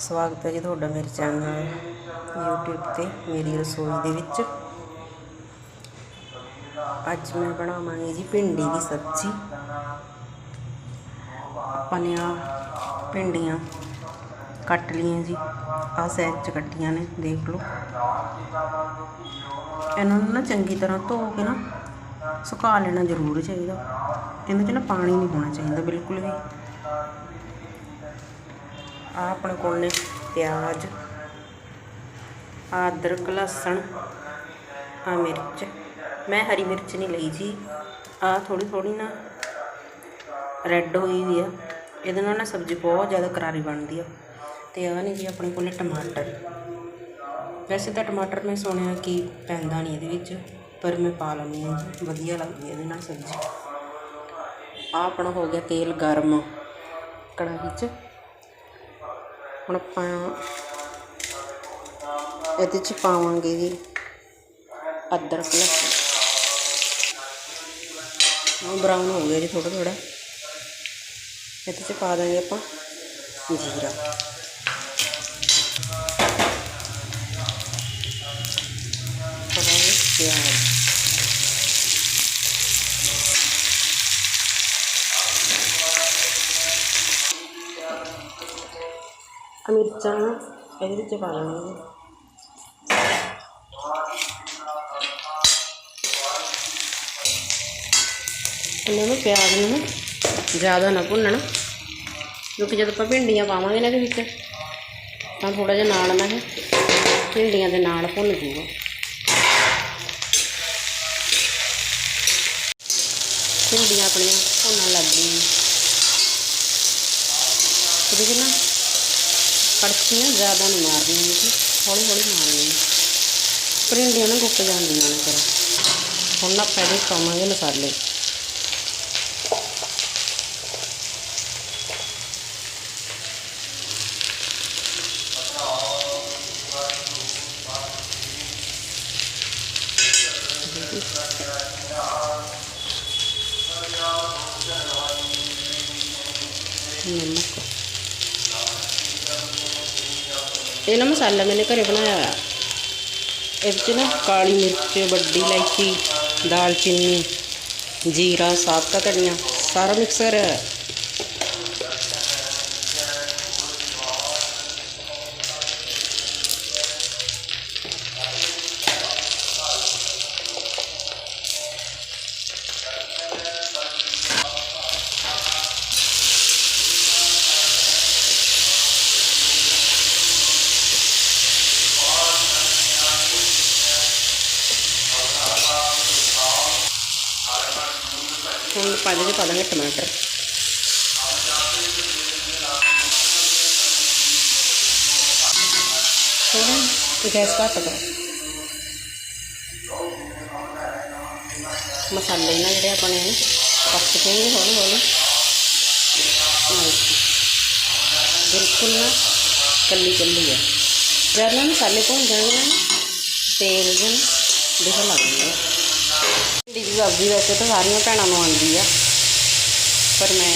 ਸਵਾਗਤ ਹੈ ਜੀ ਤੁਹਾਡਾ ਮੇਰੇ ਚੈਨਲ YouTube ਤੇ, ਮੇਰੀ ਰਸੋਈ ਦੇ ਵਿੱਚ। ਅੱਜ ਮੈਂ ਬਣਾਵਾਂਗੀ ਜੀ ਭਿੰਡੀ ਦੀ ਸਬਜ਼ੀ। ਆਪਾਂ ਨੇ ਆਹ ਭਿੰਡੀਆਂ ਕੱਟ ਲਈਆਂ ਜੀ। ਆਹ ਸਾਈਜ਼ ਚ ਕੱਟੀਆਂ ਨੇ, ਦੇਖ ਲਓ। ਇਹਨਾਂ ਨੂੰ ਨਾ ਚੰਗੀ ਤਰ੍ਹਾਂ ਧੋ ਕੇ ਨਾ ਸੁਕਾ ਲੈਣਾ ਜ਼ਰੂਰ ਚਾਹੀਦਾ। ਇਹਦੇ 'ਚ ਨਾ ਪਾਣੀ ਨਹੀਂ ਹੋਣਾ ਚਾਹੀਦਾ, ਬਿਲਕੁਲ ਵੀ। ਆ ਆਪਣੇ ਕੋਲ ਨੇ ਪਿਆਜ਼ ਆਹ ਅਦਰਕ, ਲਸਣ ਆ ਮਿਰਚ। ਮੈਂ ਹਰੀ ਮਿਰਚ ਨਹੀਂ ਲਈ ਜੀ। ਆ ਥੋੜੀ ਥੋੜੀ ਨਾ ਰੈੱਡ ਹੋਈ ਹੋਈ ਆ। ਇਹਦੇ ਨਾਲ ਨਾ ਸਬਜ਼ੀ ਬਹੁਤ ਜ਼ਿਆਦਾ ਕਰਾਰੀ ਬਣਦੀ ਆ। ਤੇ ਆ ਨੇ ਜੀ ਆਪਣੇ ਕੋਲ ਟਮਾਟਰ। ਵੈਸੇ ਤਾਂ ਟਮਾਟਰ ਮੈਂ ਸੁਣਿਆ ਕਿ ਪੈਂਦਾ ਨਹੀਂ ਇਹਦੇ ਵਿੱਚ, ਪਰ ਮੈਂ ਪਾ ਲੈਂਦੀ ਹਾਂ ਜੀ। ਵਧੀਆ ਲੱਗਦੀ ਹੈ ਇਹਦੇ ਨਾਲ ਸਬਜ਼ੀ। ਆ ਆਪਣਾ ਹੋ ਗਿਆ ਤੇਲ ਗਰਮ। ਕੜਾਹੀ 'ਚ ਹੁਣ ਆਪਾਂ ਇਹਦੇ 'ਚ ਪਾਵਾਂਗੇ ਜੀ ਅਦਰਕ ਲਸਣ। ਉਹ ਬਰਾਊਨ ਹੋ ਗਿਆ ਜੀ ਥੋੜਾ ਥੋੜਾ ਇਹਦੇ 'ਚ ਪਾ ਦਾਂਗੇ ਆਪਾਂ ਜੀਰਾ। ਪਾਵਾਂਗੇ ਪਿਆਜ਼। ਮਿਰਚਾਂ ਇਹਦੇ ਵਿੱਚ ਪਾ ਲੈਣੀਆਂ ਇਹਨਾਂ ਨੂੰ ਪਿਆਜ਼ ਨੂੰ ਨਾ ਜ਼ਿਆਦਾ ਨਾ ਭੁੰਨਣਾ, ਕਿਉਂਕਿ ਜਦੋਂ ਆਪਾਂ ਭਿੰਡੀਆਂ ਪਾਵਾਂਗੇ ਇਹਨਾਂ ਦੇ ਵਿੱਚ, ਤਾਂ ਥੋੜਾ ਜਿਹਾ ਨਾਲ ਨਾ ਇਹ ਭਿੰਡੀਆਂ ਦੇ ਨਾਲ ਭੁੰਨ ਜੂਗਾ। ਭਿੰਡੀਆਂ ਆਪਣੀਆਂ ਭੁੰਨਣ ਲੱਗ ਗਈਆਂ। ਇਹਦੇ 'ਚ ਨਾ ਕੜਛੀਆਂ ਜ਼ਿਆਦਾ ਨਹੀਂ ਮਾਰਨੀਆਂ ਜੀ, ਹੌਲੀ ਹੌਲੀ ਮਾਰਨੀਆਂ। ਭਿੰਡੀਆਂ ਨਾ ਗੁੱਕ ਜਾਂਦੀਆਂ ਨੇ ਫਿਰ। ਹੁਣ ਆਪਾਂ ਇਹਦੇ ਪਾਵਾਂਗੇ ਮਸਾਲੇ। ਨਮਕ। ਇਹ ਨਾ ਮਸਾਲਾ ਮੈਨੇ ਘਰੇ ਬਣਾਇਆ ਹੋਇਆ। ਇਹਦੇ 'ਚ ਨਾ ਕਾਲੀ ਮਿਰਚ, ਵੱਡੀ ਇਲਾਇਚੀ, ਦਾਲਚੀਨੀ, ਜੀਰਾ ਸਾਬਤਾ ਧਨੀਆ, ਸਾਰਾ ਮਿਕਸਰ ਹੁਣ ਪਾ ਦੇ ਪਾ ਦਾਂਗੇ ਟਮਾਟਰ ਥੋੜਾ ਗੈਸ ਘੱਟ ਕਰੋ। ਮਸਾਲੇ ਨਾ ਜਿਹੜੇ ਆਪਣੇ ਨੇ ਪੱਕ ਜਾਣਗੇ ਹੌਲੀ ਹੌਲੀ। ਬਿਲਕੁਲ ਨਾ ਕੱਲੀ ਕੱਲੀ ਹੈ ਜਦ ਨਾ ਮਸਾਲੇ ਭੁੰਨ ਜਾਣਗੇ ਨਾ ਤੇਲ ਜਨ ਦਿਖਣ ਲੱਗ ਜਾਂਦਾ ਭਿੰਡੀ ਦੀ ਸਬਜ਼ੀ ਵੈਸੇ ਤਾਂ ਸਾਰੀਆਂ ਭੈਣਾਂ ਨੂੰ ਆਉਂਦੀ ਆ। ਪਰ ਮੈਂ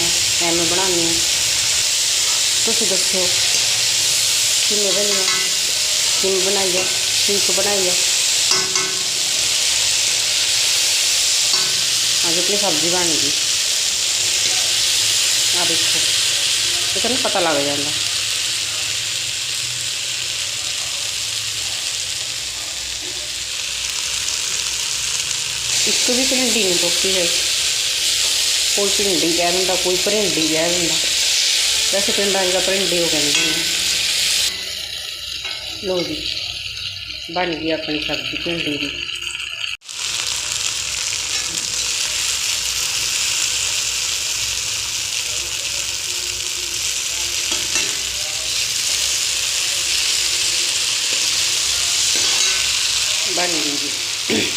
ਐਵੇਂ ਬਣਾਉਂਦੀ ਹਾਂ ਤੁਸੀਂ ਦੱਸੋ ਕਿਵੇਂ ਬਣੀ ਆ ਕਿਵੇਂ ਬਣਾਈ ਆ, ਠੀਕ ਬਣਾਈ ਆ? ਅੱਜ ਆਪਣੀ ਸਬਜ਼ੀ ਬਣ ਗਈ। ਆ ਦੇਖੋ, ਇਹ ਤਾਂ ਪਤਾ ਲੱਗ ਜਾਂਦਾ। ਇੱਕ ਵੀ ਭਿੰਡੀ ਨਹੀਂ ਟੋਕੀ ਹੈ ਕੋਈ ਭਿੰਡੀ ਕਹਿ ਦਿੰਦਾ, ਕੋਈ ਭਰਿੰਡੀ ਕਹਿ ਦਿੰਦਾ। ਵੈਸੇ ਪਿੰਡਾਂ 'ਚ ਤਾਂ ਭਰਿੰਡੀ ਉਹ ਕਹਿੰਦੇ ਨੇ ਲੋ ਜੀ, ਬਣ ਗਈ ਆਪਣੀ ਸਬਜ਼ੀ ਭਿੰਡੀ ਦੀ। ਬਣ ਗਈ ਜੀ।